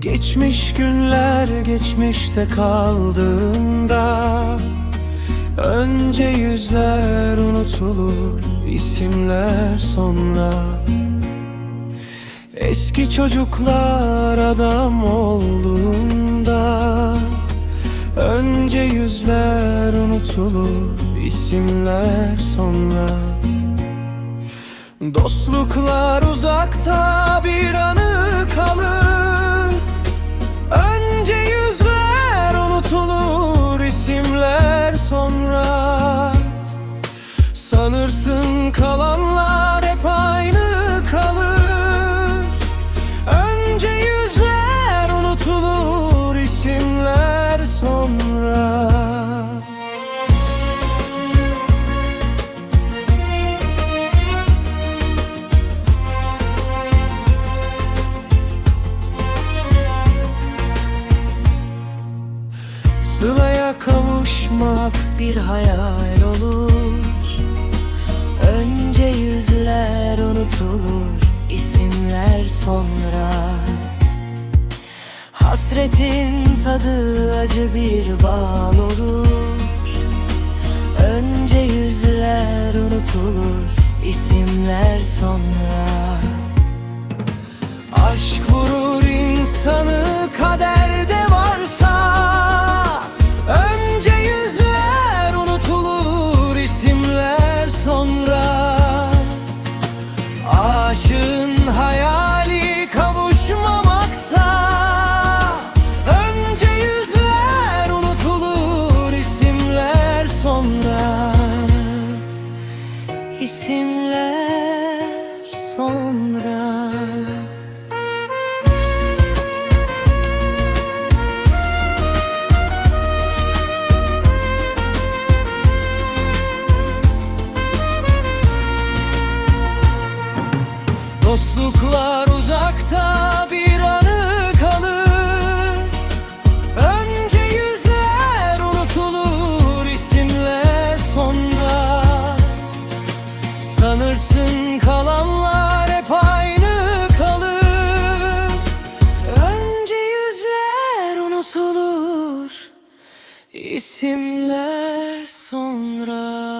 Geçmiş günler geçmişte kaldığında Önce yüzler unutulur isimler sonra Eski çocuklar adam olduğunda Önce yüzler unutulur isimler sonra Dostluklar uzakta bir Sılaya kavuşmak bir hayal olur. Önce yüzler unutulur isimler sonra. Hasretin tadı acı bir bal olur. Önce yüzler unutulur isimler sonra. Aşk vurur isimler sonra. Dostluklar uzakta bir anı Sanırsın kalanlar hep aynı kalır. Önce yüzler unutulur İsimler sonra